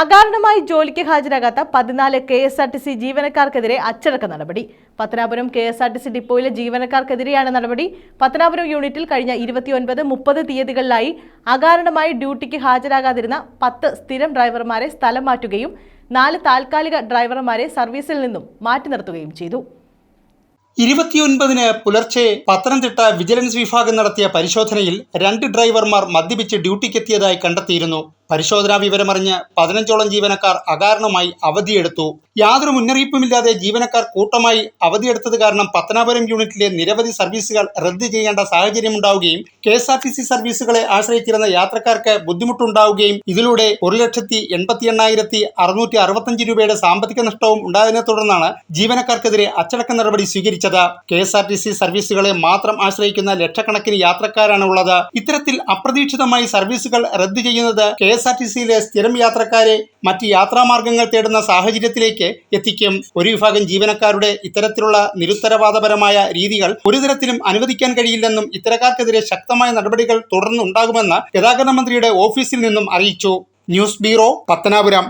അകാരണമായി ജോലിക്ക് ഹാജരാകാത്ത പതിനാല് K S R T C ജീവനക്കാർക്കെതിരെ അച്ചടക്ക നടപടി. Pathanapuram K S R T C ഡിപ്പോയിലെ ജീവനക്കാർക്കെതിരെയാണ് നടപടി. പത്തനാപുരം യൂണിറ്റിൽ കഴിഞ്ഞ ഇരുപത്തിയൊൻപത് മുപ്പത് തീയതികളിലായി അകാരണമായി ഡ്യൂട്ടിക്ക് ഹാജരാകാതിരുന്ന പത്ത് സ്ഥിരം ഡ്രൈവർമാരെ സ്ഥലം മാറ്റുകയും നാല് താൽക്കാലിക ഡ്രൈവർമാരെ സർവീസിൽ നിന്നും മാറ്റി നിർത്തുകയും ചെയ്തു. ഇരുപത്തിയൊൻപതിന് പുലർച്ചെ പത്തനംതിട്ട വിജിലൻസ് വിഭാഗം നടത്തിയ പരിശോധനയിൽ രണ്ട് ഡ്രൈവർമാർ മദ്യപിച്ച് ഡ്യൂട്ടിക്കെത്തിയതായി കണ്ടെത്തിയിരുന്നു. പരിശോധനാ വിവരമറിഞ്ഞ് പതിനഞ്ചോളം ജീവനക്കാർ അകാരണമായി അവധിയെടുത്തു. യാതൊരു മുന്നറിയിപ്പുമില്ലാതെ ജീവനക്കാർ കൂട്ടമായി അവധിയെടുത്തത് കാരണം പത്തനാപുരം യൂണിറ്റിലെ നിരവധി സർവീസുകൾ റദ്ദ് ചെയ്യേണ്ട സാഹചര്യമുണ്ടാവുകയും K S R T C സർവീസുകളെ ആശ്രയിച്ചിരുന്ന യാത്രക്കാർക്ക് ബുദ്ധിമുട്ടുണ്ടാവുകയും ഇതിലൂടെ ഒരു ലക്ഷത്തി എൺപത്തി എണ്ണായിരത്തി അറുന്നൂറ്റി അറുപത്തഞ്ച് രൂപയുടെ സാമ്പത്തിക നഷ്ടവും ഉണ്ടായതിനെ തുടർന്നാണ് ജീവനക്കാർക്കെതിരെ അച്ചടക്ക നടപടി സ്വീകരിച്ചത്. K S R T C സർവീസുകളെ മാത്രം ആശ്രയിക്കുന്ന ലക്ഷക്കണക്കിന് യാത്രക്കാരാണ് ഉള്ളത്. ഇത്തരത്തിൽ അപ്രതീക്ഷിതമായി സർവീസുകൾ റദ്ദ് ചെയ്യുന്നത് കെ എസ് ആർ ടി സിയിലെ സ്ഥിരം യാത്രക്കാരെ മറ്റ് യാത്രാമാർഗങ്ങൾ തേടുന്ന സാഹചര്യത്തിലേക്ക് എത്തിക്കും. ഒരു വിഭാഗം ജീവനക്കാരുടെ ഇത്തരത്തിലുള്ള നിരുത്തരവാദപരമായ രീതികൾ ഒരു തരത്തിലും അനുവദിക്കാൻ കഴിയില്ലെന്നും ഇത്തരക്കാർക്കെതിരെ ശക്തമായ നടപടികൾ തുടർന്നുണ്ടാകുമെന്ന് ഗതാഗത മന്ത്രിയുടെ ഓഫീസിൽ നിന്നും അറിയിച്ചു. News bureau Pathanapuram.